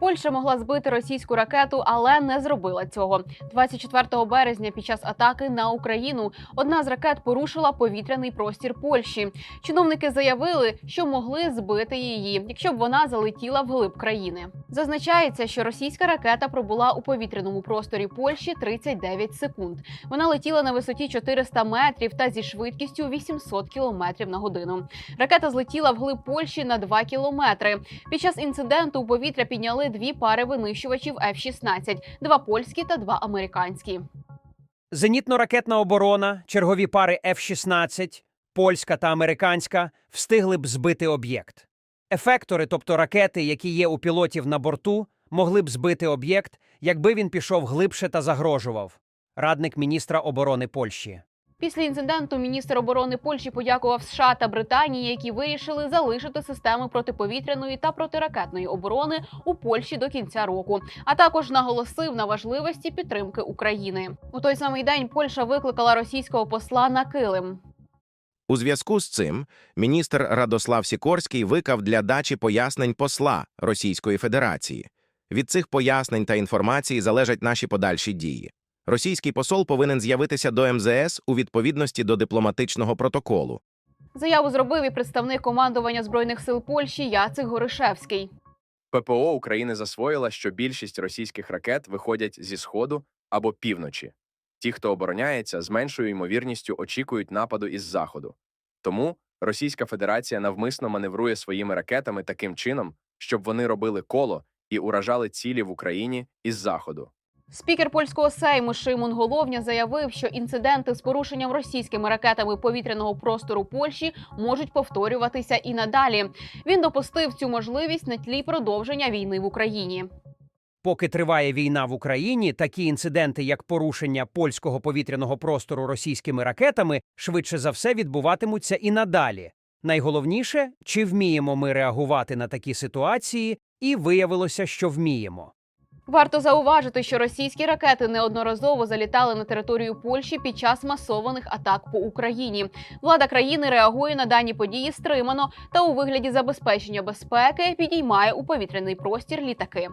Польща могла збити російську ракету, але не зробила цього. 24 березня під час атаки на Україну одна з ракет порушила повітряний простір Польщі. Чиновники заявили, що могли збити її, якщо б вона залетіла вглиб країни. Зазначається, що російська ракета пробула у повітряному просторі Польщі 39 секунд. Вона летіла на висоті 400 метрів та зі швидкістю 800 кілометрів на годину. Ракета злетіла вглиб Польщі на 2 кілометри. Під час інциденту у повітря підняли дві пари винищувачів F-16, два польські та два американські. Зенітно-ракетна оборона, чергові пари F-16, польська та американська, встигли б збити об'єкт. Ефектори, тобто ракети, які є у пілотів на борту, могли б збити об'єкт, якби він пішов глибше та загрожував. Радник міністра оборони Польщі. Після інциденту міністр оборони Польщі подякував США та Британії, які вирішили залишити системи протиповітряної та протиракетної оборони у Польщі до кінця року. А також наголосив на важливості підтримки України. У той самий день Польща викликала російського посла на килим. У зв'язку з цим міністр Радослав Сікорський викав для дачі пояснень посла Російської Федерації. Від цих пояснень та інформації залежать наші подальші дії. Російський посол повинен з'явитися до МЗС у відповідності до дипломатичного протоколу. Заяву зробив і представник командування збройних сил Польщі Яцик Горишевський. ППО України засвоїла, що більшість російських ракет виходять зі сходу або півночі. Ті, хто обороняється, з меншою ймовірністю очікують нападу із заходу. Тому Російська Федерація навмисно маневрує своїми ракетами таким чином, щоб вони робили коло і уражали цілі в Україні із заходу. Спікер польського сейму Шимон Головня заявив, що інциденти з порушенням російськими ракетами повітряного простору Польщі можуть повторюватися і надалі. Він допустив цю можливість на тлі продовження війни в Україні. Поки триває війна в Україні, такі інциденти, як порушення польського повітряного простору російськими ракетами, швидше за все відбуватимуться і надалі. Найголовніше, чи вміємо ми реагувати на такі ситуації, і виявилося, що вміємо. Варто зауважити, що російські ракети неодноразово залітали на територію Польщі під час масованих атак по Україні. Влада країни реагує на дані події стримано та у вигляді забезпечення безпеки підіймає у повітряний простір літаки.